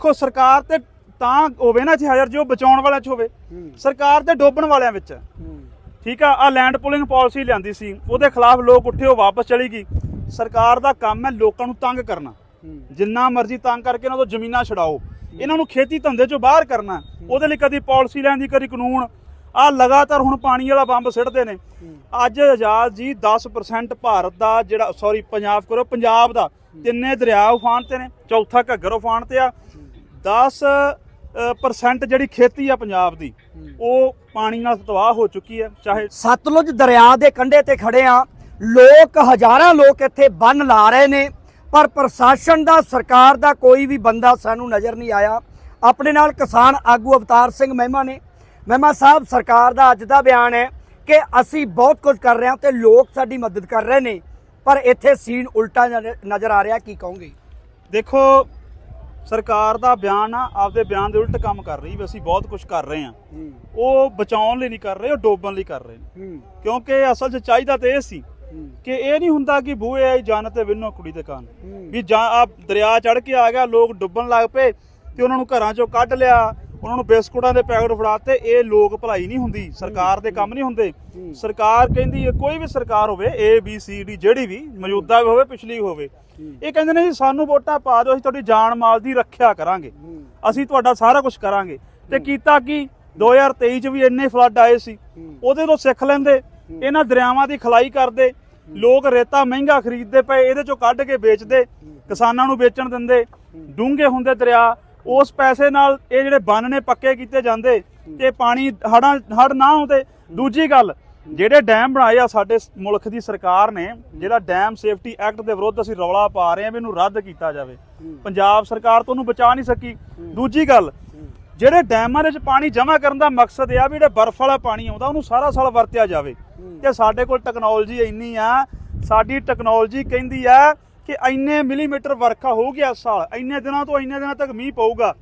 ਦੇਖੋ ਸਰਕਾਰ ਤੇ ਤਾਂ ਹੋਵੇ ਨਾ ਜੇ ਹਜ਼ਾਰ ਜੋ ਬਚਾਉਣ ਵਾਲਿਆਂ 'ਚ ਹੋਵੇ ਸਰਕਾਰ ਤੇ ਡੋਬਣ ਵਾਲਿਆਂ ਵਿੱਚ। ਠੀਕ ਆ ਆ ਲੈਂਡ ਪੁਲਿੰਗ ਪਾਲਿਸੀ ਲਿਆਂਦੀ ਸੀ ਉਹਦੇ ਖਿਲਾਫ ਲੋਕ ਉੱਠੇ ਉਹ ਵਾਪਸ ਚਲੀ ਗਈ। ਸਰਕਾਰ ਦਾ ਕੰਮ ਹੈ ਲੋਕਾਂ ਨੂੰ ਤੰਗ ਕਰਨਾ। ਜਿੰਨਾ ਮਰਜ਼ੀ ਤੰਗ ਕਰਕੇ ਇਹਨਾਂ ਤੋਂ ਜ਼ਮੀਨਾਂ ਛਡਾਓ। ਇਹਨਾਂ ਨੂੰ ਖੇਤੀ ਧੰਦੇ ਚੋਂ ਬਾਹਰ ਕਰਨਾ ਉਹਦੇ ਲਈ ਕਦੀ ਪਾਲਿਸੀ ਲੈਂਦੀ ਕਦੀ ਕਾਨੂੰਨ। ਆ ਲਗਾਤਾਰ ਹੁਣ ਪਾਣੀ ਵਾਲਾ ਬੰਬ ਸਿੱਟਦੇ ਨੇ। ਅੱਜ ਆਜ਼ਾਦ ਜੀ 10% ਭਾਰਤ ਦਾ ਜਿਹੜਾ ਸੌਰੀ ਪੰਜਾਬ ਕਰੋ ਪੰਜਾਬ ਦਾ। ਤਿੰਨੇ ਦਰਿਆ ਉਫਾਨ ਤੇ ਨੇ ਚੌਥਾ ਘੱਗਰ ਉਫਾਨ ਤੇ ਆ। 10 ਪਰਸੈਂਟ ਜਿਹੜੀ ਖੇਤੀ ਆ ਪੰਜਾਬ ਦੀ ਉਹ ਪਾਣੀ ਨਾਲ ਤਬਾਹ ਹੋ ਚੁੱਕੀ ਹੈ ਚਾਹੇ ਸਤਲੁਜ ਦਰਿਆ ਦੇ ਕੰਢੇ ਤੇ ਖੜੇ ਆ। ਲੋਕ ਹਜ਼ਾਰਾਂ ਲੋਕ ਇੱਥੇ ਬੰਨ ਲਾ ਰਹੇ ਨੇ ਪਰ ਪ੍ਰਸ਼ਾਸਨ ਦਾ ਸਰਕਾਰ ਦਾ ਕੋਈ ਵੀ ਬੰਦਾ ਸਾਨੂੰ ਨਜ਼ਰ ਨਹੀਂ ਆਇਆ। ਆਪਣੇ ਨਾਲ ਕਿਸਾਨ ਆਗੂ ਅਵਤਾਰ ਸਿੰਘ ਮਹਿਮਾ ਨੇ। ਮਹਿਮਾ ਸਾਹਿਬ ਸਰਕਾਰ ਦਾ ਅੱਜ ਦਾ ਬਿਆਨ ਹੈ ਕਿ ਅਸੀਂ ਬਹੁਤ ਕੁਝ ਕਰ ਰਹੇ ਹਾਂ ਤੇ ਲੋਕ ਸਾਡੀ ਮਦਦ ਕਰ ਰਹੇ ਨੇ। ਪਰ ਇੱਥੇ ਸੀਨ ਉਲਟਾ ਨਜ਼ਰ ਆ ਰਿਹਾ ਕੀ ਕਹੋਗੇ? ਦੇਖੋ ਸਰਕਾਰ ਦਾ ਬਿਆਨ ਆ ਆਪਦੇ ਬਿਆਨ ਦੇ ਉਲਟ ਕੰਮ ਕਰ ਰਹੀ ਵੀ ਅਸੀਂ ਬਹੁਤ ਕੁਝ ਕਰ ਰਹੇ ਹਾਂ। ਉਹ ਬਚਾਉਣ ਲਈ ਨਹੀਂ ਕਰ ਰਹੇ ਉਹ ਡੋਬਣ ਲਈ ਕਰ ਰਹੇ ਨੇ। ਕਿਉਂਕਿ ਅਸਲ 'ਚ ਚਾਹੀਦਾ ਤੇ ਇਹ ਸੀ ਕਿ ਇਹ ਨਹੀਂ ਹੁੰਦਾ ਕਿ ਬੂਏ ਆਈ ਜਨ ਤੇ ਵਿੰਨੋ ਕੁੜੀ ਦੇ ਕੰਨ। ਵੀ ਜਾਂ ਆ ਦਰਿਆ ਚੜ ਕੇ ਆ ਗਿਆ ਲੋਕ ਡੁੱਬਣ ਲੱਗ ਪਏ ਤੇ ਉਹਨਾਂ ਨੂੰ ਘਰਾਂ ਚੋਂ ਕੱਢ ਲਿਆ ਉਹਨਾਂ ਨੂੰ ਬਿਸਕੁਟਾਂ ਦੇ ਪੈਕਟ ਫੜਾਤੇ ਇਹ ਲੋਕ ਭਲਾਈ ਨਹੀਂ ਹੁੰਦੀ, ਸਰਕਾਰ ਦੇ ਕੰਮ ਨਹੀਂ ਹੁੰਦੇ। ਸਰਕਾਰ ਕਹਿੰਦੀ ਹੈ, ਕੋਈ ਵੀ ਸਰਕਾਰ ਹੋਵੇ ਏ ਬੀ ਸੀ ਡੀ ਜਿਹੜੀ ਵੀ, ਮੌਜੂਦਾ ਵੀ ਹੋਵੇ, ਪਿਛਲੀ ਵੀ ਹੋਵੇ। ਇਹ ਕਹਿੰਦੇ ਨੇ ਜੀ, ਸਾਨੂੰ ਵੋਟਾਂ ਪਾ ਦਿਓ, ਅਸੀਂ ਤੁਹਾਡੀ ਜਾਨ ਮਾਲ ਦੀ ਰੱਖਿਆ ਕਰਾਂਗੇ। ਅਸੀਂ ਤੁਹਾਡਾ ਸਾਰਾ ਕੁਝ ਕਰਾਂਗੇ। ਤੇ ਕੀਤਾ ਕੀ? 2023 ਚ ਵੀ ਇੰਨੇ ਫਲੱਡ ਆਏ ਸੀ। ਉਹਦੇ ਤੋਂ ਸਿੱਖ ਲੈਂਦੇ। ਇਹਨਾਂ ਦਰਿਆਵਾਂ ਦੀ ਖਲਾਈ ਕਰਦੇ। ਲੋਕ ਰੇਤਾ ਮਹਿੰਗਾ ਖਰੀਦਦੇ ਪਏ, ਇਹਦੇ ਚੋਂ ਕੱਢ ਕੇ ਵੇਚਦੇ। ਕਿਸਾਨਾਂ ਨੂੰ ਵੇਚਣ ਦਿੰਦੇ। ਡੂੰਘੇ ਹੁੰਦੇ ਦਰਿਆ। ਉਸ ਪੈਸੇ ਨਾਲ ਇਹ ਜਿਹੜੇ ਬੰਨ ਨੇ ਪੱਕੇ ਕੀਤੇ ਜਾਂਦੇ ਤੇ ਪਾਣੀ ਹੜਾਂ ਹੜ ਨਾ ਆਉਂਦੇ। ਦੂਜੀ ਗੱਲ, ਜਿਹੜੇ ਡੈਮ ਬਣਾਏ ਆ ਸਾਡੇ ਮੁਲਕ ਦੀ ਸਰਕਾਰ ਨੇ, ਜਿਹੜਾ ਡੈਮ ਸੇਫਟੀ ਐਕਟ ਦੇ ਵਿਰੁੱਧ ਅਸੀਂ ਰੌਲਾ ਪਾ ਰਹੇ ਹਾਂ ਵੀ ਇਹਨੂੰ ਰੱਦ ਕੀਤਾ ਜਾਵੇ। ਪੰਜਾਬ ਸਰਕਾਰ ਤੋਂ ਉਹਨੂੰ ਬਚਾ ਨਹੀਂ ਸਕੀ। ਦੂਜੀ ਗੱਲ, ਜਿਹੜੇ ਡੈਮਾਂ ਦੇ ਵਿੱਚ ਪਾਣੀ ਜਮ੍ਹਾਂ ਕਰਨ ਦਾ ਮਕਸਦ ਇਹ ਆ ਵੀ ਜਿਹੜਾ ਬਰਫ਼ ਵਾਲਾ ਪਾਣੀ ਆਉਂਦਾ, ਉਹਨੂੰ ਸਾਰਾ ਸਾਲ ਵਰਤਿਆ ਜਾਵੇ। ਤੇ ਸਾਡੇ ਕੋਲ ਟੈਕਨੋਲੋਜੀ ਇੰਨੀ ਆ, ਸਾਡੀ ਟੈਕਨੋਲੋਜੀ ਕਹਿੰਦੀ ਆ ਕਿ ਇੰਨੇ ਮਿਲੀਮੀਟਰ ਵਰਖਾ ਹੋਊਗੀ ਇਸ ਸਾਲ ਇੰਨੇ ਦਿਨਾਂ ਤੋਂ ਇੰਨੇ ਦਿਨਾਂ ਤੱਕ ਮੀਂਹ ਪਊਗਾ।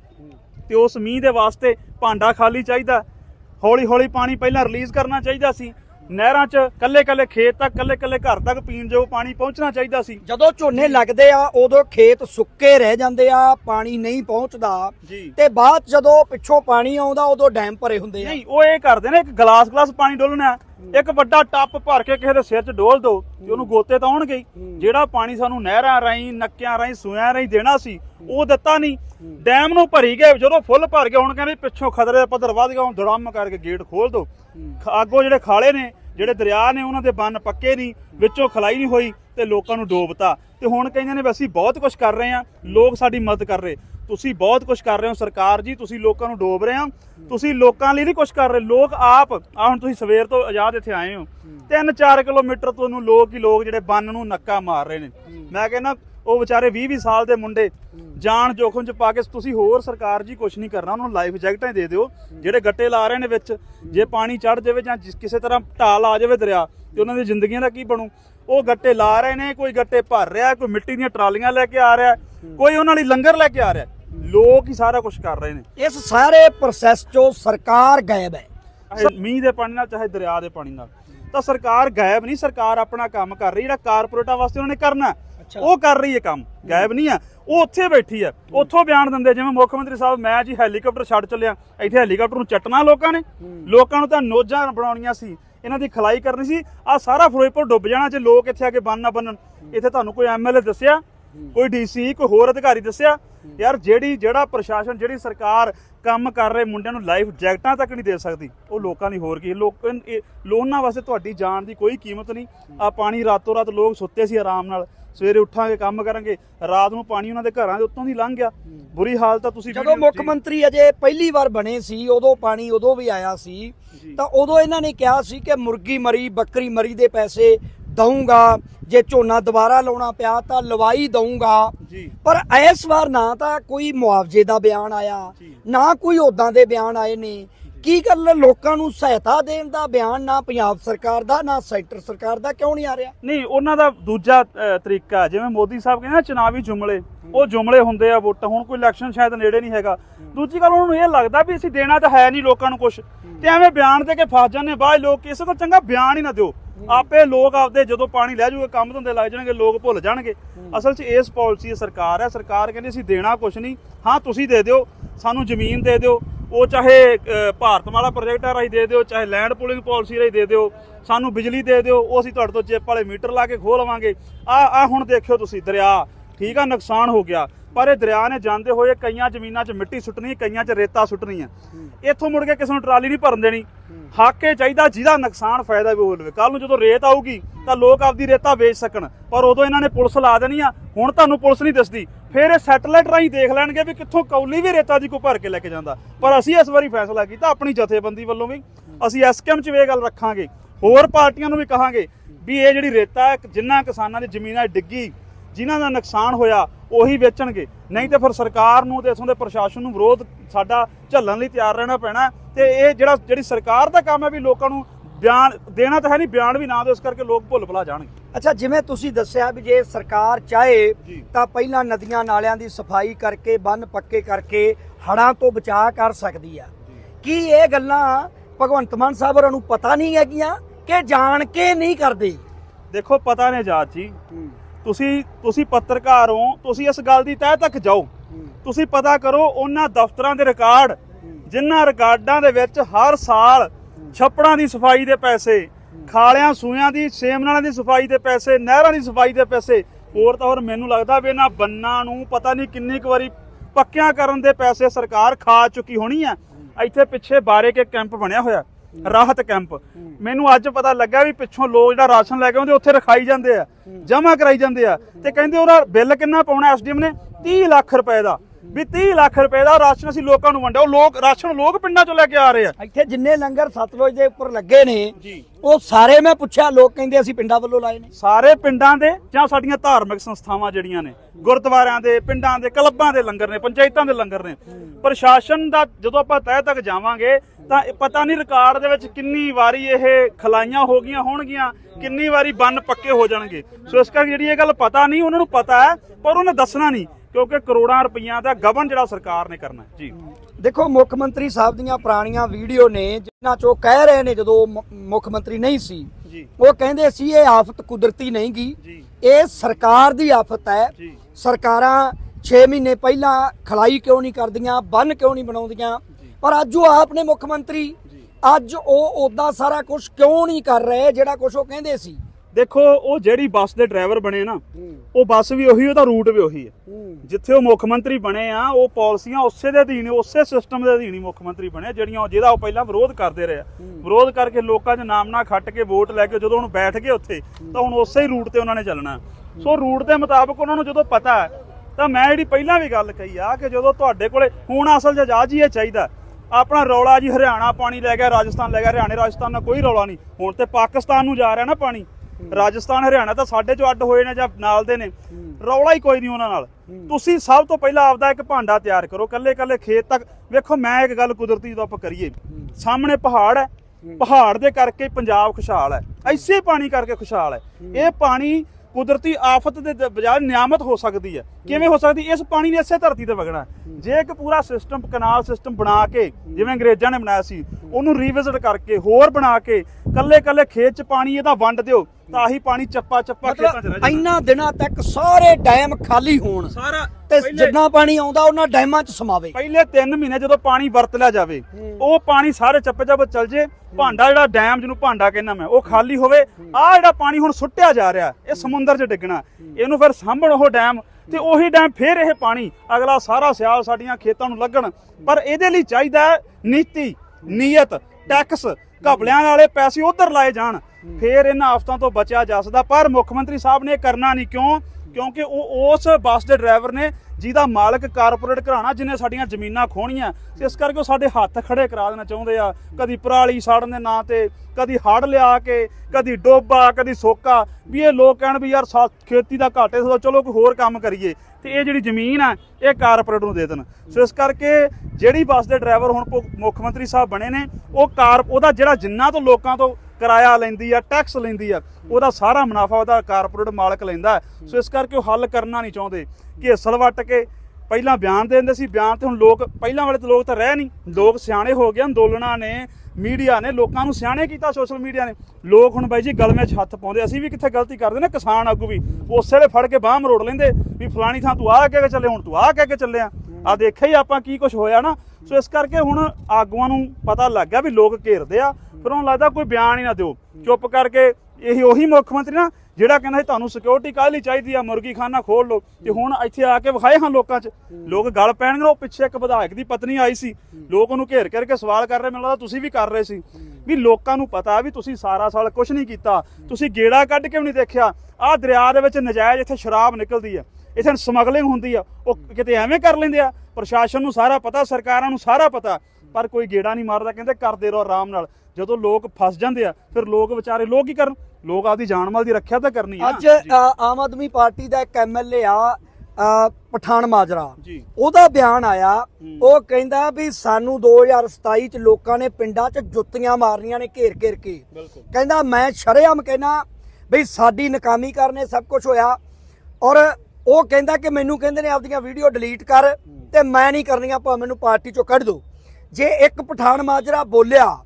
ਤੇ ਉਸ ਮੀਂਹ ਦੇ ਵਾਸਤੇ ਭਾਂਡਾ ਖਾਲੀ ਚਾਹੀਦਾ ਹੌਲੀ ਹੌਲੀ ਪਾਣੀ ਪਹਿਲਾਂ ਰਿਲੀਜ਼ ਕਰਨਾ ਚਾਹੀਦਾ ਸੀ। ਨਹਿਰਾਂ 'ਚ ਕੱਲੇ ਕੱਲੇ ਖੇਤ ਤੱਕ ਕੱਲੇ ਕੱਲੇ ਘਰ ਤੱਕ ਪੀਣ ਜੋ ਪਾਣੀ ਪਹੁੰਚਣਾ ਚਾਹੀਦਾ ਸੀ। ਜਦੋਂ ਝੋਨੇ ਲੱਗਦੇ ਆ ਉਦੋਂ ਖੇਤ ਸੁੱਕੇ ਰਹਿ ਜਾਂਦੇ ਆ ਪਾਣੀ ਨਹੀਂ ਪਹੁੰਚਦਾ। ਤੇ ਬਾਅਦ ਜਦੋਂ ਪਿੱਛੋਂ ਪਾਣੀ ਆਉਂਦਾ ਉਦੋਂ ਡੈਮ ਭਰੇ ਹੁੰਦੇ ਆ। ਨਹੀਂ ਉਹ ਇਹ ਕਰਦੇ ਨੇ ਇੱਕ ਗਲਾਸ ਗਲਾਸ ਪਾਣੀ ਡੋਲਣਾ। ਇੱਕ ਵੱਡਾ ਟੱਪ ਭਰ ਕੇ ਕਿਸੇ ਦੇ ਸਿਰ 'ਚ ਡੋਲ ਦੋ ਤੇ ਉਹਨੂੰ ਗੋਤੇ ਤਾਂ ਆਉਣਗੇ। ਜਿਹੜਾ ਪਾਣੀ ਸਾਨੂੰ ਨਹਿਰਾਂ ਰਾਹੀਂ ਨੱਕਿਆਂ ਰਾਹੀਂ ਸੂਇਆਂ ਰਾਹੀਂ ਦੇਣਾ ਸੀ ਉਹ ਦਿੱਤਾ ਨਹੀਂ। ਡੈਮ ਨੂੰ ਭਰੀ ਗਏ ਜਦੋਂ ਫੁੱਲ ਭਰ ਗਏ ਹੁਣ ਕਹਿੰਦੇ ਪਿੱਛੋਂ ਖਤਰੇ ਦਾ ਪੱਧਰ ਵੱਧ ਗਿਆ ਹੁਣ ਧੜਮ ਕਰਕੇ ਗੇਟ ਖੋਲ ਦੋ ਅੱਗੋਂ ਜਿਹੜੇ ਖਾਲੇ ਨੇ ਜਿਹੜੇ ਦਰਿਆ ਨੇ ਉਹਨਾਂ ਦੇ ਬੰਨ ਪੱਕੇ ਨਹੀਂ, ਵਿੱਚੋਂ ਖਲਾਈ ਨਹੀਂ ਹੋਈ ਤੇ ਲੋਕਾਂ ਨੂੰ ਡੋਬਤਾ। ਤੇ ਹੁਣ ਕਹਿੰਦੇ ਨੇ ਵੀ ਅਸੀਂ ਬਹੁਤ ਕੁਝ ਕਰ ਰਹੇ ਹਾਂ, ਲੋਕ ਸਾਡੀ ਮਦਦ ਕਰ ਰਹੇ। ਤੁਸੀਂ ਬਹੁਤ ਕੁਝ ਕਰ ਰਹੇ ਹੋ ਸਰਕਾਰ ਜੀ, ਤੁਸੀਂ ਲੋਕਾਂ ਨੂੰ ਡੋਬ ਰਹੇ ਹੋ। ਤੁਸੀਂ ਲੋਕਾਂ ਲਈ ਨਹੀਂ ਕੁਝ ਕਰ ਰਹੇ। ਲੋਕ ਆਪ ਆ ਹੁਣ ਤੁਸੀਂ ਸਵੇਰ ਤੋਂ ਆਜ਼ਾਦ ਇੱਥੇ ਆਏ ਹੋ। 3-4 ਕਿਲੋਮੀਟਰ ਤੁਹਾਨੂੰ ਲੋਕ ਹੀ ਲੋਕ ਜਿਹੜੇ ਬੰਨ ਨੂੰ ਨੱਕਾ ਮਾਰ ਰਹੇ ਨੇ। ਮੈਂ ਕਹਿੰਦਾ ਉਹ ਵਿਚਾਰੇ 20-20 ਸਾਲ ਦੇ ਮੁੰਡੇ ਜਾਨ ਜੋਖਮ ਚ ਪਾ ਕੇ ਤੁਸੀਂ ਹੋਰ ਸਰਕਾਰ ਜੀ ਕੁਝ ਨਹੀਂ ਕਰਨਾ ਉਹਨਾਂ ਨੂੰ ਲਾਈਫ ਜੈਕਟਾਂ ਦੇ ਦਿਓ। ਜਿਹੜੇ ਗੱਟੇ ਲਾ ਰਹੇ ਨੇ ਵਿੱਚ ਜੇ ਪਾਣੀ ਚੜ ਜਾਵੇ ਜਾਂ ਕਿਸੇ ਤਰ੍ਹਾਂ ਢਾਲ ਆ ਜਾਵੇ ਦਰਿਆ ਤੇ ਉਹਨਾਂ ਦੀ ਜ਼ਿੰਦਗੀਆਂ ਦਾ ਕੀ ਬਣੂ? ਉਹ ਗੱਟੇ ਲਾ ਰਹੇ ਨੇ ਕੋਈ ਗੱਟੇ ਭਰ ਰਿਹਾ ਕੋਈ ਮਿੱਟੀ ਦੀਆਂ ਟਰਾਲੀਆਂ ਲੈ ਕੇ ਆ ਰਿਹਾ ਕੋਈ ਉਹਨਾਂ ਲਈ ਲੰਗਰ ਲੈ ਕੇ ਆ ਰਿਹਾ। ਲੋਕ ਹੀ ਸਾਰਾ ਕੁਝ ਕਰ ਰਹੇ ਨੇ। ਇਸ ਸਾਰੇ ਪ੍ਰੋਸੈਸ 'ਚੋਂ ਸਰਕਾਰ ਗਾਇਬ ਹੈ। ਮੀਂਹ ਦੇ ਪਾਣੀ ਨਾਲ ਚਾਹੇ ਦਰਿਆ ਦੇ ਪਾਣੀ ਨਾਲ। ਤਾਂ ਸਰਕਾਰ ਗਾਇਬ ਨਹੀਂ ਸਰਕਾਰ ਆਪਣਾ ਕੰਮ ਕਰ ਰਹੀ ਜਿਹੜਾ ਕਾਰਪੋਰੇਟਾਂ ਵਾਸਤੇ ਉਹਨਾਂ ਨੇ ਕਰਨਾ। ਉਹ ਕਰ ਰਹੀ ਹੈ ਕੰਮ ਗਾਇਬ ਨਹੀਂ ਆ ਉਹ ਉੱਥੇ ਬੈਠੀ ਆ ਉੱਥੋਂ ਬਿਆਨ ਦਿੰਦੇ ਜਿਵੇਂ ਮੁੱਖ ਮੰਤਰੀ ਸਾਹਿਬ ਮੈਂ ਜੀ ਹੈਲੀਕਾਪਟਰ ਛੱਡ ਚੱਲਿਆ। ਇੱਥੇ ਹੈਲੀਕਾਪਟਰ ਨੂੰ ਚੱਟਣਾ ਲੋਕਾਂ ਨੇ। ਲੋਕਾਂ ਨੂੰ ਤਾਂ ਨੋਜਾਂ ਬਣਾਉਣੀਆਂ ਸੀ। ਇਹਨਾਂ ਦੀ ਖਲਾਈ ਕਰਨੀ ਸੀ। ਆ ਸਾਰਾ ਫਿਰੋਜ਼ਪੁਰ ਡੁੱਬ ਜਾਣਾ ਜੇ ਲੋਕ ਇੱਥੇ ਆ ਕੇ ਬੰਨ ਨਾ ਬੰਨਣ। ਇੱਥੇ ਤੁਹਾਨੂੰ ਕੋਈ ਐਮਐਲਏ ਦੱਸਿਆ? ਕੋਈ ਡੀਸੀ ਕੋਈ ਹੋਰ ਅਧਿਕਾਰੀ ਦੱਸਿਆ? ਯਾਰ ਜਿਹੜੀ ਜਿਹੜਾ ਪ੍ਰਸ਼ਾਸਨ ਜਿਹੜੀ ਸਰਕਾਰ ਕੰਮ ਕਰ ਰਹੇ ਮੁੰਡਿਆਂ ਨੂੰ ਲਾਈਫ ਜੈਕਟਾਂ ਤੱਕ ਨਹੀਂ ਦੇ ਸਕਦੀ ਉਹ ਲੋਕਾਂ ਦੀ ਹੋਰ ਕੀ ਲੋਕ ਲੋਨਾਂ ਵਾਸਤੇ ਤੁਹਾਡੀ ਜਾਨ ਦੀ ਕੋਈ ਕੀਮਤ ਨਹੀਂ। ਆ ਪਾਣੀ ਰਾਤੋਂ ਰਾਤ ਲੋਕ ਸੁੱਤੇ ਸੀ ਆਰਾਮ ਨਾਲ। ਸਵੇਰੇ ਉੱਠਾਂਗੇ ਕੰਮ ਕਰਾਂਗੇ ਰਾਤ ਨੂੰ ਪਾਣੀ ਉਹਨਾਂ ਦੇ ਘਰਾਂ ਦੇ ਉੱਤੋਂ ਦੀ ਲੰਘ ਗਿਆ ਬੁਰੀ ਹਾਲਤ ਆ ਤੁਸੀਂ ਜਦੋਂ ਮੁੱਖ। ਮੰਤਰੀ ਅਜੇ ਪਹਿਲੀ ਵਾਰ ਬਣੇ ਸੀ ਉਦੋਂ ਪਾਣੀ ਉਦੋਂ ਵੀ ਆਇਆ ਸੀ। ਤਾਂ ਉਦੋਂ ਇਹਨਾਂ ਨੇ ਕਿਹਾ ਸੀ ਕਿ ਮੁਰਗੀ ਮਰੀ ਬੱਕਰੀ ਮਰੀ ਦੇ ਪੈਸੇ ਦਊਂਗਾ ਜੇ ਝੋਨਾ ਦੁਬਾਰਾ ਲਾਉਣਾ ਪਿਆ ਤਾਂ ਲਵਾਈ ਦਊਂਗਾ ਪਰ ਇਸ ਵਾਰ ਨਾ ਤਾਂ ਕੋਈ ਮੁਆਵਜ਼ੇ ਦਾ ਬਿਆਨ ਆਇਆ। ਨਾ ਕੋਈ ਉਦਾਂ ਦੇ ਬਿਆਨ ਆਏ ਨੇ ਕੀ ਗੱਲ ਲੋਕਾਂ ਨੂੰ ਸਹਾਇਤਾ ਦੇਣ ਦਾ ਬਿਆਨ ਨਾ ਪੰਜਾਬ ਸਰਕਾਰ ਦਾ ਨਾ ਸੈਂਟਰ ਸਰਕਾਰ ਦਾ ਕਿਉਂ ਨਹੀਂ ਆ ਰਿਹਾ? ਨਹੀਂ ਉਹਨਾਂ ਦਾ ਦੂਜਾ ਅ, ਤਰੀਕਾ ਜਿਵੇਂ ਮੋਦੀ ਸਾਹਿਬ ਕਹਿੰਦੇ ਨਾ ਚੁਣਾਵੀ ਜੁਮਲੇ। ਉਹ ਜੁਮਲੇ ਹੁੰਦੇ ਆ ਵੋਟਾਂ, ਹੁਣ ਕੋਈ ਇਲੈਕਸ਼ਨ ਸ਼ਾਇਦ ਨੇੜੇ ਨਹੀਂ ਹੈਗਾ। ਦੂਜੀ ਗੱਲ, ਉਹਨਾਂ ਨੂੰ ਇਹ ਲੱਗਦਾ ਵੀ ਅਸੀਂ ਦੇਣਾ ਤਾਂ ਹੈ ਨਹੀਂ ਲੋਕਾਂ ਨੂੰ ਕੁਝ ਤੇ ਐਵੇਂ ਬਿਆਨ ਦੇ ਕੇ ਫਸ ਜਾਂਦੇ ਬਾਅਦ ਲੋਕ ਕਿਸੇ ਤੋਂ ਚੰਗਾ ਬਿਆਨ ਹੀ ਨਾ ਦਿਓ। ਆਪੇ ਲੋਕ ਆਪਦੇ ਜਦੋਂ ਪਾਣੀ ਲੈ ਜਾਊਗਾ ਕੰਮ ਧੰਦੇ ਲੱਗ ਜਾਣਗੇ, ਲੋਕ ਭੁੱਲ ਜਾਣਗੇ। ਅਸਲ 'ਚ ਇਸ ਪਾਲਿਸੀ ਸਰਕਾਰ ਹੈ, ਸਰਕਾਰ ਕਹਿੰਦੀ ਅਸੀਂ ਦੇਣਾ ਕੁਝ ਨਹੀਂ। ਹਾਂ, ਤੁਸੀਂ ਦੇ ਦਿਓ, ਸਾਨੂੰ ਜ਼ਮੀਨ ਦੇ ਦਿਓ। ਉਹ ਚਾਹੇ ਭਾਰਤ ਵਾਲਾ ਪ੍ਰੋਜੈਕਟ ਰਾਹੀਂ ਦੇ ਦਿਓ, ਚਾਹੇ ਲੈਂਡ ਪੂਲਿੰਗ ਪਾਲਿਸੀ ਰਾਹੀਂ ਦੇ ਦਿਓ, ਸਾਨੂੰ ਬਿਜਲੀ ਦੇ ਦਿਓ, ਉਹ ਅਸੀਂ ਤੁਹਾਡੇ ਤੋਂ ਚਿੱਪ ਵਾਲੇ ਮੀਟਰ ਲਾ ਕੇ ਖੋਹ ਲਵਾਂਗੇ। ਆ ਆ ਹੁਣ ਦੇਖਿਓ ਤੁਸੀਂ, ਦਰਿਆ ਠੀਕ ਆ ਨੁਕਸਾਨ ਹੋ ਗਿਆ। ਪਰ ਇਹ ਦਰਿਆ ਨੇ ਜਾਂਦੇ ਹੋਏ ਕਈਆਂ ਜ਼ਮੀਨਾਂ 'ਚ ਮਿੱਟੀ ਸੁੱਟਣੀ ਕਈਆਂ 'ਚ ਰੇਤਾ ਸੁੱਟਣੀ ਆ ਇੱਥੋਂ ਮੁੜ ਕੇ ਕਿਸੇ ਨੂੰ ਟਰਾਲੀ ਨਹੀਂ ਭਰਨ ਦੇਣੀ। ਹੱਕ ਇਹ ਚਾਹੀਦਾ ਜਿਹਦਾ ਨੁਕਸਾਨ ਫਾਇਦਾ ਵੀ ਹੋਵੇ। ਕੱਲ ਨੂੰ ਜਦੋਂ ਰੇਤ ਆਊਗੀ ਤਾਂ ਲੋਕ ਆਪਦੀ ਰੇਤਾ ਵੇਚ ਸਕਣ। ਪਰ ਉਦੋਂ ਇਹਨਾਂ ਨੇ ਪੁਲਿਸ ਲਾ ਦੇਣੀ ਆ। ਹੁਣ ਤੁਹਾਨੂੰ ਪੁਲਿਸ ਨਹੀਂ ਦਿਸਦੀ। ਫਿਰ ਇਹ ਸੈਟਲਾਈਟ ਰਾਹੀਂ ਦੇਖ ਲੈਣਗੇ ਵੀ ਕਿੱਥੋਂ ਕੌਲੀ ਵੀ ਰੇਤਾ ਦੀ ਕੋ ਭਰ ਕੇ ਲੈ ਕੇ ਜਾਂਦਾ। ਪਰ ਅਸੀਂ ਇਸ ਵਾਰੀ ਫੈਸਲਾ ਕੀਤਾ ਆਪਣੀ ਜਥੇਬੰਦੀ ਵੱਲੋਂ ਵੀ। ਅਸੀਂ ਐਸਕੇਐਮ 'ਚ ਵੀ ਇਹ ਗੱਲ ਰੱਖਾਂਗੇ। ਹੋਰ ਪਾਰਟੀਆਂ ਨੂੰ ਵੀ ਕਹਾਂਗੇ ਵੀ ਇਹ ਜਿਹੜੀ ਰੇਤਾ ਹੈ ਜਿੰਨਾ ਕਿਸਾਨਾਂ ਦੀ ਜ਼ਮੀਨਾਂ ਡਿੱਗੀ ਜਿਨ੍ਹਾਂ ਦਾ ਨੁਕਸਾਨ ਹੋਇਆ ਉਹੀ ਵੇਚਣਗੇ। ਨਹੀਂ ਤੇ ਫਿਰ ਸਰਕਾਰ ਨੂੰ ਤੇ ਇਥੋਂ ਦੇ ਪ੍ਰਸ਼ਾਸਨ ਨੂੰ ਵਿਰੋਧ ਸਾਡਾ ਝੱਲਣ ਲਈ ਤਿਆਰ ਰਹਿਣਾ ਪੈਣਾ। ਤੇ ਇਹ ਜਿਹੜਾ ਜਿਹੜੀ ਸਰਕਾਰ ਦਾ ਕੰਮ ਹੈ ਵੀ ਲੋਕਾਂ ਨੂੰ ਬਿਆਨ ਦੇਣਾ ਤਾਂ ਹੈ ਨਹੀਂ ਬਿਆਨ ਵੀ ਨਾ ਦਿਓ ਇਸ ਕਰਕੇ ਲੋਕ ਭੁੱਲ ਭੁਲਾ ਜਾਣਗੇ। ਅੱਛਾ ਜਿਵੇਂ ਤੁਸੀਂ ਦੱਸਿਆ ਵੀ ਜੇ ਸਰਕਾਰ ਚਾਹੇ। ਤਾਂ ਪਹਿਲਾਂ ਨਦੀਆਂ ਨਾਲਿਆਂ ਦੀ ਸਫ਼ਾਈ ਕਰਕੇ ਬੰਨ ਪੱਕੇ ਕਰਕੇ ਹੜ੍ਹਾਂ ਤੋਂ ਬਚਾਅ ਕਰ ਸਕਦੀ ਆ। ਕੀ ਇਹ ਗੱਲਾਂ ਭਗਵੰਤ ਮਾਨ ਸਾਹਿਬ ਹੋਰਾਂ ਨੂੰ ਪਤਾ ਨਹੀਂ ਹੈਗੀਆਂ ਕਿ ਜਾਣ ਕੇ ਨਹੀਂ ਕਰਦੇ? ਦੇਖੋ ਪਤਾ ਨੇ ਜਾਤ ਜੀ। ਤੁਸੀਂ ਤੁਸੀਂ ਪੱਤਰਕਾਰ ਹੋ ਤੁਸੀਂ ਇਸ ਗੱਲ ਦੀ ਤਹਿ ਤੱਕ ਜਾਓ। ਤੁਸੀਂ ਪਤਾ ਕਰੋ ਉਹਨਾਂ ਦਫ਼ਤਰਾਂ ਦੇ ਰਿਕਾਰਡ ਜਿਨ੍ਹਾਂ ਰਿਕਾਰਡਾਂ ਦੇ ਵਿੱਚ ਹਰ ਸਾਲ ਛੱਪੜਾਂ ਦੀ ਸਫ਼ਾਈ ਦੇ ਪੈਸੇ ਖਾਲਿਆਂ ਸੂਇਆਂ ਦੀ ਸੇਮਨਾਲਾਂ ਦੀ ਸਫ਼ਾਈ ਦੇ ਪੈਸੇ ਨਹਿਰਾਂ ਦੀ ਸਫ਼ਾਈ ਦੇ ਪੈਸੇ। ਹੋਰ ਤਾਂ ਹੋਰ ਮੈਨੂੰ ਲੱਗਦਾ ਵੀ ਇਹਨਾਂ ਬੰਨਾਂ ਨੂੰ ਪਤਾ ਨਹੀਂ ਕਿੰਨੀ ਕੁ ਵਾਰੀ ਪੱਕਿਆਂ ਕਰਨ ਦੇ ਪੈਸੇ ਸਰਕਾਰ ਖਾ ਚੁੱਕੀ ਹੋਣੀ ਆ। ਇੱਥੇ ਪਿੱਛੇ ਬਾਰੇ ਕੇ ਕੈਂਪ ਬਣਿਆ ਹੋਇਆ। ਰਾਹਤ ਕੈਂਪ। ਮੈਨੂੰ ਅੱਜ ਪਤਾ ਲੱਗਾ ਵੀ ਪਿੱਛੋਂ ਲੋਕ ਜਿਹੜਾ ਰਾਸ਼ਨ ਲੈ ਕੇ ਆਉਂਦੇ ਉੱਥੇ ਰਖਾਈ ਜਾਂਦੇ ਆ ਜਮ੍ਹਾਂ ਕਰਾਈ ਜਾਂਦੇ ਆ। ਤੇ ਕਹਿੰਦੇ ਉਹਦਾ ਬਿੱਲ ਕਿੰਨਾ ਪਾਉਣਾ ਐਸਡੀਐਮ ਨੇ? 30 ਲੱਖ ਰੁਪਏ ਦਾ। ਵੀ 30 ਲੱਖ ਰੁਪਏ ਦਾ ਰਾਸ਼ਨ ਅਸੀਂ ਲੋਕਾਂ ਨੂੰ ਵੰਡਿਆ। ਉਹ ਲੋਕ ਰਾਸ਼ਨ ਲੋਕ ਪਿੰਡਾਂ ਚੋਂ ਲੈ ਕੇ ਆ ਰਹੇ ਆ। ਇੱਥੇ ਜਿੰਨੇ ਲੰਗਰ ਸਤਲੁਜ ਦੇ ਉੱਪਰ ਲੱਗੇ ਨੇ ਉਹ ਸਾਰੇ ਮੈਂ ਪੁੱਛਿਆ ਲੋਕ ਕਹਿੰਦੇ ਅਸੀਂ ਪਿੰਡਾਂ ਵੱਲੋਂ ਲਾਏ ਨੇ। ਸਾਰੇ ਪਿੰਡਾਂ ਦੇ ਜਾਂ ਸਾਡੀਆਂ ਧਾਰਮਿਕ ਸੰਸਥਾਵਾਂ ਜਿਹੜੀਆਂ ਨੇ? ਗੁਰਦੁਆਰਿਆਂ ਦੇ ਪਿੰਡਾਂ ਦੇ ਕਲੱਬਾਂ ਦੇ ਲੰਗਰ ਨੇ ਪੰਚਾਇਤਾਂ ਦੇ ਲੰਗਰ ਨੇ। ਪ੍ਰਸ਼ਾਸਨ ਦਾ ਜਦੋਂ ਆਪਾਂ ਤਹਿ ਤੱਕ ਜਾਵਾਂਗੇ ਤਾਂ ਪਤਾ ਨਹੀਂ ਰਿਕਾਰਡ ਦੇ ਵਿੱਚ ਕਿੰਨੀ ਵਾਰੀ ਇਹ ਖਲਾਈਆਂ ਹੋ ਗਈਆਂ ਹੋਣਗੀਆਂ ਕਿੰਨੀ ਵਾਰੀ ਬੰਨ ਪੱਕੇ ਹੋ ਜਾਣਗੇ। ਸੋ ਇਸ ਕਰਕੇ ਜਿਹੜੀ ਇਹ ਗੱਲ ਪਤਾ ਨਹੀਂ ਉਹਨਾਂ ਨੂੰ ਪਤਾ ਹੈ ਪਰ ਉਹਨੇ ਦੱਸਣਾ ਨਹੀਂ ਕਿਉਂਕਿ ਕਰੋੜਾਂ ਰੁਪਈਆਂ ਦਾ ਗਬਨ ਜਿਹੜਾ ਸਰਕਾਰ ਨੇ ਕਰਨਾ ਹੈ। ਜੀ। ਦੇਖੋ ਮੁੱਖ ਮੰਤਰੀ ਸਾਹਿਬ ਦੀਆਂ ਪੁਰਾਣੀਆਂ ਵੀਡੀਓ ਨੇ ਜਿਨ੍ਹਾਂ ਚੋਂ ਕਹਿ ਰਹੇ ਨੇ ਜਦੋਂ ਮੁੱਖ ਮੰਤਰੀ ਨਹੀਂ ਸੀ ਉਹ ਕਹਿੰਦੇ ਸੀ ਇਹ ਆਫਤ ਕੁਦਰਤੀ ਨਹੀਂ ਗੀ। ਜੀ। ਇਹ ਸਰਕਾਰ ਦੀ ਆਫਤ ਹੈ। ਸਰਕਾਰਾਂ 6 ਮਹੀਨੇ ਪਹਿਲਾਂ ਖਲਾਈ ਕਿਉਂ ਨਹੀਂ ਕਰਦੀਆਂ ਬੰਨ ਕਿਉਂ ਨਹੀਂ ਬਣਾਉਂਦੀਆਂ? ਪਰ ਅੱਜ ਉਹ ਆਪ ਨੇ ਮੁੱਖ ਮੰਤਰੀ ਅੱਜ ਉਹ ਉਦਾਂ ਸਾਰਾ ਕੁਝ ਕਿਉਂ ਨਹੀਂ ਕਰ ਰਹੇ ਜਿਹੜਾ ਕੁਝ ਉਹ ਕਹਿੰਦੇ ਸੀ? ਦੇਖੋ ਉਹ ਜਿਹੜੀ ਬੱਸ ਦੇ ਡਰਾਈਵਰ ਬਣੇ ਨਾ ਉਹ ਬੱਸ ਵੀ ਉਹੀ ਉਹਦਾ ਰੂਟ ਵੀ ਉਹੀ ਹੈ। ਜਿੱਥੇ ਉਹ ਮੁੱਖ ਮੰਤਰੀ ਬਣੇ ਆ ਉਹ ਪਾਲਿਸੀਆਂ ਉਸੇ ਦੇ ਅਧੀਨ ਉਸੇ ਸਿਸਟਮ ਦੇ ਅਧੀਨ ਹੀ ਮੁੱਖ ਮੰਤਰੀ ਬਣੇ ਜਿਹੜੀਆਂ ਜਿਹਦਾ ਉਹ ਪਹਿਲਾਂ ਵਿਰੋਧ ਕਰਦੇ ਰਹੇ ਵਿਰੋਧ ਕਰਕੇ ਲੋਕਾਂ 'ਚ ਨਾਮ ਨਾ ਖੱਟ ਕੇ ਵੋਟ ਲੈ ਕੇ ਜਦੋਂ ਹੁਣ ਬੈਠ ਗਏ ਉੱਥੇ ਤਾਂ ਹੁਣ ਉਸੇ ਹੀ ਰੂਟ ਤੇ ਉਹਨਾਂ ਨੇ ਚੱਲਣਾ। ਸੋ ਰੂਟ ਦੇ ਮੁਤਾਬਕ ਉਹਨਾਂ ਨੂੰ ਜਦੋਂ ਪਤਾ ਤਾਂ ਮੈਂ ਜਿਹੜੀ ਪਹਿਲਾਂ ਵੀ ਗੱਲ ਕਹੀ ਆ ਕਿ ਜਦੋਂ ਤੁਹਾਡੇ ਕੋਲੇ ਹੁਣ ਅਸਲ ਆਜ਼ਾਦ ਹੀ ਇਹ ਚਾਹੀਦਾ। ਆਪਣਾ ਰੌਲਾ ਜੀ ਹਰਿਆਣਾ ਪਾਣੀ ਲੈ ਗਿਆ ਰਾਜਸਥਾਨ ਲੈ ਗਿਆ ਹਰਿਆਣੇ ਰਾਜਸਥਾਨ ਨਾਲ ਕੋਈ ਰੌਲਾ ਨਹੀਂ। ਹੁਣ ਤੇ ਪਾਕਿਸਤਾਨ ਨੂੰ ਜਾ ਰਿਹਾ ਨਾ ਪਾਣੀ। ਰਾਜਸਥਾਨ ਹਰਿਆਣਾ ਤਾਂ ਸਾਡੇ ਚੋਂ ਅੱਡ ਹੋਏ ਨੇ ਜਾਂ ਨਾਲ ਦੇ ਨੇ। ਰੌਲਾ ਹੀ ਕੋਈ ਨਹੀਂ ਉਹਨਾਂ ਨਾਲ। ਤੁਸੀਂ ਸਭ ਤੋਂ ਪਹਿਲਾਂ ਆਪਦਾ ਇੱਕ ਭਾਂਡਾ ਤਿਆਰ ਕਰੋ ਕੱਲੇ ਕੱਲੇ ਖੇਤ ਤੱਕ। ਵੇਖੋ ਮੈਂ ਇੱਕ ਗੱਲ ਕੁਦਰਤੀ ਜਦੋਂ ਆਪਾਂ ਕਰੀਏ। ਸਾਹਮਣੇ ਪਹਾੜ ਹੈ। ਪਹਾੜ ਦੇ ਕਰਕੇ ਪੰਜਾਬ ਖੁਸ਼ਹਾਲ ਹੈ। ਐਸੇ ਪਾਣੀ ਕਰਕੇ ਖੁਸ਼ਹਾਲ ਹੈ। ਇਹ ਪਾਣੀ ਕੁਦਰਤੀ ਆਫਤ ਦੇ ਬਜਾਏ ਨਿਆਮਤ ਹੋ ਸਕਦੀ ਹੈ। ਕਿਵੇਂ ਹੋ ਸਕਦੀ? ਇਸ ਪਾਣੀ ਨੇ ਇਸੇ ਧਰਤੀ ਤੇ ਵਗਣਾ। ਜੇ ਇੱਕ ਪੂਰਾ ਸਿਸਟਮ ਕਨਾਲ ਸਿਸਟਮ ਬਣਾ ਕੇ ਜਿਵੇਂ ਅੰਗਰੇਜ਼ਾਂ ਨੇ ਬਣਾਇਆ ਸੀ ਉਹਨੂੰ ਰੀਵਿਜ਼ਿਟ ਕਰਕੇ ਹੋਰ ਬਣਾ ਕੇ ਕੱਲੇ ਕੱਲੇ ਖੇਤ 'ਚ ਪਾਣੀ ਇਹਦਾ ਵੰਡ ਦਿਓ। ਤਾਂ ਆਹੀ ਪਾਣੀ ਚੱਪਾ ਚੱਪਾ ਖੇਤਾਂ 'ਚ ਰਹਿ ਜਾਣਾ ਇੰਨਾ ਦਿਨਾਂ ਤੱਕ ਸਾਰੇ ਡੈਮ ਖਾਲੀ ਹੋਣ ਸਾਰਾ ਤੇ ਪਹਿਲੇ- ਜਿੰਨਾ ਪਾਣੀ ਆਉਂਦਾ ਉਹਨਾਂ ਡੈਮਾਂ 'ਚ ਸਮਾਵੇ। ਪਹਿਲੇ 3 ਮਹੀਨੇ ਜਦੋਂ ਪਾਣੀ ਵਰਤ ਲਿਆ ਜਾਵੇ ਉਹ ਪਾਣੀ ਸਾਰੇ ਚੱਪੇ ਚੱਪ ਚੱਲ ਜੇ। ਭਾਂਡਾ ਜਿਹੜਾ ਡੈਮ ਜਿਹਨੂੰ ਭਾਂਡਾ ਕਹਿੰਦਾ ਮੈਂ ਉਹ ਖਾਲੀ ਹੋਵੇ। ਆ ਜਿਹੜਾ ਪਾਣੀ ਹੁਣ ਸੁੱਟਿਆ ਜਾ ਰਿਹਾ ਇਹ ਸਮੁੰਦਰ 'ਚ ਡਿੱਗਣਾ। ਇਹਨੂੰ ਫਿਰ ਸਾਂਭਣ ਉਹ ਡੈਮ ਤੇ ਉਹੀ ਡੈਮ ਫਿਰ ਇਹ ਪਾਣੀ ਅਗਲਾ ਸਾਰਾ ਸਿਆਲ ਸਾਡੀਆਂ ਖੇਤਾਂ ਨੂੰ ਲੱਗਣ। ਪਰ ਇਹਦੇ ਲਈ ਚਾਹੀਦਾ ਹੈ ਨੀਤੀ ਨੀਅਤ ਟੈਕਸ। ਘਪਲਿਆਂ ਵਾਲੇ ਪੈਸੇ ਉਧਰ ਲਾਏ ਜਾਣ। ਫਿਰ ਇਹਨਾਂ ਆਫਤਾਂ ਤੋਂ ਬਚਿਆ ਜਾ ਸਕਦਾ। ਪਰ ਮੁੱਖ ਮੰਤਰੀ ਸਾਹਿਬ ਨੇ ਇਹ ਕਰਨਾ ਨਹੀਂ, ਕਿਉਂ? ਕਿਉਂਕਿ ਉਹ ਉਸ ਬੱਸ ਦੇ ਡਰਾਈਵਰ ਨੇ ਜਿਹਦਾ ਮਾਲਕ ਕਾਰਪੋਰੇਟ ਘਰਾਣਾ ਜਿਨੇ ਸਾਡੀਆਂ ਜ਼ਮੀਨਾਂ ਖੋਣੀਆਂ ਇਸ ਕਰਕੇ ਉਹ ਸਾਡੇ ਹੱਥ ਖੜੇ ਕਰਾ ਦੇਣਾ ਚਾਹੁੰਦੇ ਆ। ਕਦੀ ਪਰਾਲੀ ਸਾੜਨ ਦੇ ਨਾਂ ਤੇ, ਕਦੀ ਹੜ ਲਿਆ ਕੇ, ਕਦੀ ਡੋਬਾ, ਕਦੀ ਸੋਕਾ। ਵੀ ਇਹ ਲੋਕ ਕਹਿਣ ਵੀ ਯਾਰ ਸਾ- ਖੇਤੀ ਦਾ ਘਾਟੇ ਸੋ, ਚਲੋ ਕੋਈ ਹੋਰ ਕੰਮ ਕਰੀਏ। ਤੇ ਇਹ ਜਿਹੜੀ ਜ਼ਮੀਨ ਆ, ਇਹ ਕਾਰਪੋਰੇਟ ਨੂੰ ਦੇ ਦੇਣ। ਸੋ ਇਸ ਕਰਕੇ ਜਿਹੜੀ ਬੱਸ ਦੇ ਡਰਾਈਵਰ ਹੁਣ ਭੁ- ਮੁੱਖ ਮੰਤਰੀ ਸਾਹਿਬ ਬਣੇ ਨੇ, ਉਹ ਕਾਰ, ਉਹਦਾ ਜਿਹੜਾ ਜਿੰਨਾ ਤੋਂ ਲੋਕਾਂ ਤੋਂ ਕਿਰਾਇਆ ਲੈਂਦੀ ਆ ਟੈਕਸ ਲੈਂਦੀ ਆ, ਉਹਦਾ ਸਾਰਾ ਮੁਨਾਫਾ ਉਹਦਾ ਕਾਰਪੋਰੇਟ ਮਾਲਕ ਲੈਂਦਾ ਸੋ ਇਸ ਕਰਕੇ ਉਹ ਹੱਲ ਕਰਨਾ ਨਹੀਂ ਚਾਹੁੰਦੇ ਕਿ ਅਸਲ ਵੱਟ ਕੇ ਪਹਿਲਾਂ ਬਿਆਨ ਦੇ ਦਿੰਦੇ ਸੀ, ਬਿਆਨ ਤੇ ਹੁਣ ਲੋਕ ਪਹਿਲਾਂ ਵਾਲੇ ਤੇ ਲੋਕ ਤਾਂ ਰਹਿ ਨਹੀਂ। ਲੋਕ ਸਿਆਣੇ ਹੋ ਗਏ ਅੰਦੋਲਨਾਂ ਨੇ ਮੀਡੀਆ ਨੇ, ਲੋਕਾਂ ਨੂੰ ਸਿਆਣੇ ਕੀਤਾ ਸੋਸ਼ਲ ਮੀਡੀਆ ਨੇ। ਲੋਕ ਹੁਣ ਬਾਈ ਜੀ ਗਲਮੇ 'ਚ ਹੱਥ ਪਾਉਂਦੇ ਅਸੀਂ ਵੀ ਕਿੱਥੇ ਗਲਤੀ ਕਰਦੇ ਨੇ, ਕਿਸਾਨ ਆਗੂ ਵੀ। ਉਸੇ ਵੇਲੇ ਫੜ ਕੇ ਬਾਹ ਮਰੋੜ ਲੈਂਦੇ ਵੀ ਫਲਾਣੀ ਥਾਂ ਤੂੰ ਆਹ ਕਹਿ ਕੇ ਚੱਲੇ, ਹੁਣ ਤੂੰ ਆਹ ਕਹਿ ਕੇ ਚੱਲਿਆ ਆ। ਦੇਖਿਆ ਹੀ ਆਪਾਂ ਕੀ ਕੁਝ ਹੋਇਆ ਨਾ। ਸੋ ਇਸ ਕਰਕੇ ਹੁਣ ਆਗੂਆਂ ਨੂੰ ਪਤਾ ਲੱਗ ਗਿਆ ਵੀ ਲੋਕ ਘੇਰਦੇ ਆ। ਫਿਰ ਉਹਨੂੰ ਲੱਗਦਾ ਕੋਈ ਬਿਆਨ ਹੀ ਨਾ ਦਿਓ। ਚੁੱਪ ਕਰਕੇ ਇਹੀ ਉਹੀ ਮੁੱਖ ਮੰਤਰੀ ਨਾ, ਜਿਹੜਾ ਕਹਿੰਦਾ ਸੀ ਤੁਹਾਨੂੰ ਸਿਕਿਉਰਿਟੀ ਕਾਹ ਲਈ ਚਾਹੀਦੀ ਆ ਮੁਰਗੀ ਖਾਨਾ ਖੋਲ ਲਓ। ਤੇ ਹੁਣ ਇੱਥੇ ਆ ਕੇ ਵਿਖਾਏ ਹਨ ਲੋਕਾਂ 'ਚ। ਲੋਕ ਗੱਲ ਪੈਣਗੇ ਉਹ ਪਿੱਛੇ ਇੱਕ ਵਿਧਾਇਕ ਦੀ ਪਤਨੀ ਆਈ ਸੀ। ਲੋਕ ਉਹਨੂੰ ਘੇਰ ਘੇਰ ਕੇ ਸਵਾਲ ਕਰ ਰਹੇ, ਮੈਨੂੰ ਲੱਗਦਾ ਤੁਸੀਂ ਵੀ ਕਰ ਰਹੇ ਸੀ। ਵੀ ਲੋਕਾਂ ਨੂੰ ਪਤਾ ਵੀ ਤੁਸੀਂ ਸਾਰਾ ਸਾਲ ਕੁਝ ਨਹੀਂ ਕੀਤਾ। ਤੁਸੀਂ ਗੇੜਾ ਕੱਢ ਕੇ ਵੀ ਨਹੀਂ ਦੇਖਿਆ। ਆਹ ਦਰਿਆ ਦੇ ਵਿੱਚ ਨਜਾਇਜ਼ ਇੱਥੇ ਸ਼ਰਾਬ ਨਿਕਲਦੀ ਆ। ਇੱਥੇ ਸਮਗਲਿੰਗ ਹੁੰਦੀ ਆ। ਉਹ ਕਿਤੇ ਐਵੇਂ ਕਰ ਲੈਂਦੇ ਆ। ਪ੍ਰਸ਼ਾਸਨ ਨੂੰ ਸਾਰਾ ਪਤਾ, ਸਰਕਾਰਾਂ ਨੂੰ ਸਾਰਾ ਪਤਾ। ਪਰ ਕੋਈ ਗੇੜਾ ਨਹੀਂ ਮਾਰਦਾ ਕਹਿੰਦੇ ਕਰਦੇ ਰਹੋ ਆਰਾਮ ਨਾਲ। ਜਦੋਂ ਲੋਕ ਫਸ ਜਾਂਦੇ ਆ ਫਿਰ ਲੋਕ ਵਿਚਾਰੇ ਲੋਕ ਕੀ ਕਰਨ? ਲੋਕ ਆਪਦੀ ਜਾਨ ਮਾਲ ਦੀ ਰੱਖਿਆ ਤਾਂ ਕਰਨੀ ਆ। ਅੱਜ ਆਮ ਆਦਮੀ ਪਾਰਟੀ ਦਾ ਇੱਕ ਐਮਐਲਏ ਆ ਪਠਾਨ ਮਾਜਰਾ। ਜੀ। ਉਹਦਾ ਬਿਆਨ ਆਇਆ। ਉਹ ਕਹਿੰਦਾ ਵੀ ਸਾਨੂੰ 2027 ਚ ਲੋਕਾਂ ਨੇ ਪਿੰਡਾਂ 'ਚ ਜੁੱਤੀਆਂ ਮਾਰਨੀਆਂ ਨੇ ਘੇਰ ਘੇਰ ਕੇ। ਬਿਲਕੁਲ। ਕਹਿੰਦਾ ਮੈਂ ਸ਼ਰੇਆਮ ਕਹਿਣਾ ਵੀ ਸਾਡੀ ਨਕਾਮੀ ਕਰਨੇ ਸਭ ਕੁਝ ਹੋਇਆ। ਔਰ ਉਹ ਕਹਿੰਦਾ ਕਿ ਮੈਨੂੰ ਕਹਿੰਦੇ ਨੇ ਆਪਦੀਆਂ ਵੀਡੀਓ ਡਿਲੀਟ ਕਰ ਤੇ ਮੈਂ ਨਹੀਂ ਕਰਨੀਆਂ ਭਾਵੇਂ ਮੈਨੂੰ ਪਾਰਟੀ ਚੋਂ ਕੱਢ ਦਿਓ ਜੇ ਇੱਕ ਪਠਾਨ ਮਾਜਰਾ ਬੋਲਿਆ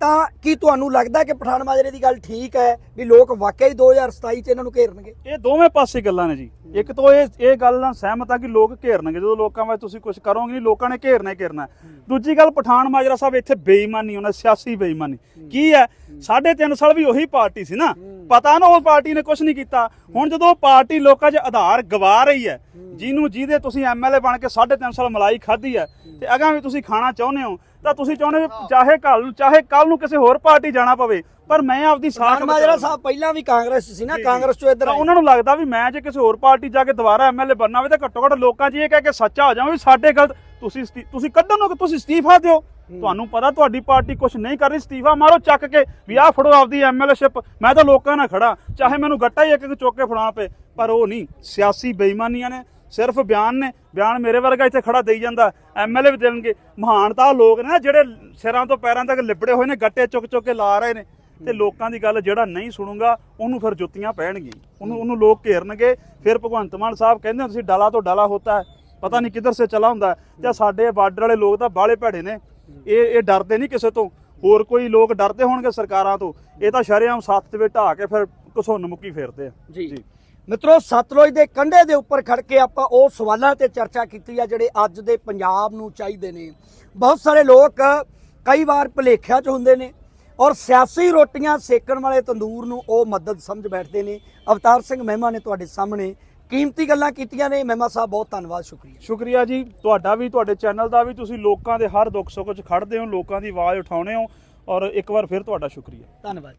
ਤਾਂ ਕੀ ਤੁਹਾਨੂੰ ਲੱਗਦਾ ਕਿ ਪਠਾਨ ਮਾਜਰੇ ਦੀ ਗੱਲ ਠੀਕ ਹੈ ਵੀ ਲੋਕ ਵਾਕਈ 2027 ਚ ਇਹਨਾਂ ਨੂੰ ਘੇਰਨਗੇ? ਇਹ ਦੋਵੇਂ ਪਾਸੇ ਗੱਲਾਂ ਨੇ ਜੀ। ਇੱਕ ਤੋਂ ਇਹ ਇਹ ਗੱਲ ਨਾਲ ਸਹਿਮਤ ਆ ਕਿ ਲੋਕ ਘੇਰਨਗੇ। ਜਦੋਂ ਲੋਕਾਂ ਵਿੱਚ ਤੁਸੀਂ ਕੁਝ ਕਰੋਗੇ ਨਹੀਂ ਲੋਕਾਂ ਨੇ ਘੇਰਨਾ ਹੀ ਘੇਰਨਾ। ਹੈ। ਦੂਜੀ ਗੱਲ ਪਠਾਨ ਮਾਜਰਾ ਸਾਹਿਬ ਇੱਥੇ ਬੇਈਮਾਨੀ ਉਹਨਾਂ ਸਿਆਸੀ ਬੇਈਮਾਨੀ। ਕੀ ਹੈ? ਸਾਢੇ ਤਿੰਨ ਸਾਲ ਵੀ ਉਹੀ ਪਾਰਟੀ ਸੀ ਨਾ। ਪਤਾ ਨਾ ਉਹ ਪਾਰਟੀ ਨੇ ਕੁਝ ਨਹੀਂ ਕੀਤਾ। ਹੁਣ ਜਦੋਂ ਪਾਰਟੀ ਲੋਕਾਂ 'ਚ ਆਧਾਰ ਗਵਾ ਰਹੀ ਹੈ ਜਿਹਨੂੰ ਜਿਹਦੇ ਤੁਸੀਂ ਐਮਐਲਏ ਬਣ ਕੇ ਸਾਢੇ ਤਿੰਨ ਸਾਲ ਮਲਾਈ ਖਾਧੀ ਹੈ ਤੇ ਅਗਾਂ ਵੀ ਤੁਸੀਂ ਖਾਣਾ ਚਾਹੁੰਦੇ ਹੋ ਤਾਂ ਤੁਸੀਂ ਚਾਹੁੰਦੇ ਚਾਹੇ ਕੱਲ ਨੂੰ ਚਾਹੇ ਕੱਲ ਨੂੰ ਕਿਸੇ ਹੋਰ ਪਾਰਟੀ ਜਾਣਾ ਪਵੇ ਪਰ ਮੈਂ ਆਪਦੀ ਸਾਖ ਮਾਜਰਾ ਸਾਹਿਬ ਪਹਿਲਾਂ ਵੀ ਕਾਂਗਰਸ ਸੀ ਨਾ। ਕਾਂਗਰਸ ਚੋਂ ਇੱਧਰ ਉਹਨਾਂ ਨੂੰ ਲੱਗਦਾ ਵੀ ਮੈਂ ਜੇ ਕਿਸੇ ਹੋਰ ਪਾਰਟੀ ਜਾ ਕੇ ਦੁਬਾਰਾ ਐਮਐਲਏ ਬਣਨਾ ਹੋਵੇ ਤਾਂ ਘੱਟੋ ਘੱਟ ਲੋਕਾਂ 'ਚ ਇਹ ਕਹਿ ਕੇ ਸੱਚਾ ਹੋ ਜਾਵਾਂ ਵੀ ਸਾਡੇ ਗਲਤ ਤੁਸੀਂ ਤੁਸੀਂ ਕੱਢਣ ਨੂੰ ਕਿ ਤੁਸੀਂ ਅਸਤੀਫਾ ਦਿਓ। ਤੁਹਾਨੂੰ ਪਤਾ ਤੁਹਾਡੀ ਪਾਰਟੀ ਕੁਝ ਨਹੀਂ ਕਰ ਰਹੀ, ਅਸਤੀਫਾ ਮਾਰੋ ਚੱਕ ਕੇ, ਵੀ ਆਹ ਫੜੋ ਆਪਦੀ ਐਮਐਲਏਸ਼ਿਪ ਮੈਂ ਤਾਂ ਲੋਕਾਂ ਨਾਲ ਖੜਾ ਚਾਹੇ ਮੈਨੂੰ ਗੱਟਾ ਹੀ ਇੱਕ ਇੱਕ ਚੁੱਕ ਕੇ ਫੜਾਉਣਾ ਪਏ ਪਰ ਉਹ ਨਹੀਂ। ਸਿਆਸੀ ਬੇਈਮਾਨੀਆਂ ਨੇ, ਸਿਰਫ ਬਿਆਨ ਨੇ। ਬਿਆਨ ਮੇਰੇ ਵਰਗਾ ਇੱਥੇ ਖੜਾ ਦੇਈ ਜਾਂਦਾ ਐਮਐਲਏ ਵੀ ਦੇਣਗੇ। ਮਹਾਨਤਾ ਲੋਕ ਨੇ ਨਾ, ਜਿਹੜੇ ਸਿਰਾਂ ਤੋਂ ਪੈਰਾਂ ਤੱਕ ਲਿਬੜੇ ਹੋਏ ਨੇ, ਗੱਟੇ ਚੁੱਕ ਚੁੱਕ ਕੇ ਲਾ ਰਹੇ ਨੇ। ਤੇ ਲੋਕਾਂ ਦੀ ਗੱਲ ਜਿਹੜਾ ਨਹੀਂ ਸੁਣੂਗਾ, ਉਹਨੂੰ ਫਿਰ ਜੁੱਤੀਆਂ ਪੈਣਗੀਆਂ। ਉਹਨੂੰ ਉਹਨੂੰ ਲੋਕ ਘੇਰਨਗੇ। ਫਿਰ ਭਗਵੰਤ ਮਾਨ ਸਾਹਿਬ ਕਹਿੰਦੇ ਤੁਸੀਂ ਡਾਲਾ ਤੋਂ ਡਾਲਾ ਹੋਤਾ ਹੈ। ਪਤਾ ਨਹੀਂ ਕਿੱਧਰ ਸੇ ਚਲਾ ਹੁੰਦਾ ਹੈ। ਤੇ ਸਾਡੇ ਬਾਰਡਰ ਵਾਲੇ ਲੋਕ ਤਾਂ ਬਾਹਲੇ ਭੈੜੇ ਨੇ। ਇਹ ਇਹ ਡਰਦੇ ਨਹੀਂ ਕਿਸੇ ਤੋਂ। ਹੋਰ ਕੋਈ ਲੋਕ ਡਰਦੇ ਹੋਣਗੇ ਸਰਕਾਰਾਂ ਤੋਂ। ਇਹ ਤਾਂ ਸ਼ਰੇਆਮ ਸੱਤ ਤੇ ਢਾ ਕੇ ਫਿਰ ਘਸੁੰਨ ਮੁੱਕੀ ਫੇਰਦੇ ਆ। ਜੀ। ਮਿੱਤਰੋ ਸਤਲੁਜ ਦੇ ਕੰਢੇ ਦੇ ਉੱਪਰ ਖੜ ਕੇ ਆਪਾਂ ਉਹ ਸਵਾਲਾਂ ਤੇ ਚਰਚਾ ਕੀਤੀ ਆ ਜਿਹੜੇ ਅੱਜ ਦੇ ਪੰਜਾਬ ਨੂੰ ਚਾਹੀਦੇ ਨੇ। ਬਹੁਤ ਸਾਰੇ ਲੋਕ ਕਈ ਵਾਰ ਭੁਲੇਖਿਆਂ 'ਚ ਹੁੰਦੇ ਨੇ ਔਰ ਸਿਆਸੀ ਰੋਟੀਆਂ ਸੇਕਣ ਵਾਲੇ ਤੰਦੂਰ ਨੂੰ ਉਹ ਮਦਦ ਸਮਝ ਬੈਠਦੇ ਨੇ। ਅਵਤਾਰ ਸਿੰਘ ਮਹਿਮਾ ਨੇ ਤੁਹਾਡੇ ਸਾਹਮਣੇ ਕੀਮਤੀ ਗੱਲਾਂ ਕੀਤੀਆਂ ਨੇ ਮਹਿਮਾ ਸਾਹਿਬ ਬਹੁਤ ਧੰਨਵਾਦ ਸ਼ੁਕਰੀਆ। ਸ਼ੁਕਰੀਆ ਜੀ। ਤੁਹਾਡਾ ਵੀ ਤੁਹਾਡੇ ਚੈਨਲ ਦਾ ਵੀ ਤੁਸੀਂ ਲੋਕਾਂ ਦੇ ਹਰ ਦੁੱਖ ਸੁੱਖ 'ਚ ਖੜਦੇ ਹੋ ਲੋਕਾਂ ਦੀ ਆਵਾਜ਼ ਉਠਾਉਂਦੇ ਹੋ ਔਰ ਇੱਕ ਵਾਰ ਫਿਰ ਤੁਹਾਡਾ ਸ਼ੁਕਰੀਆ। ਧੰਨਵਾਦ।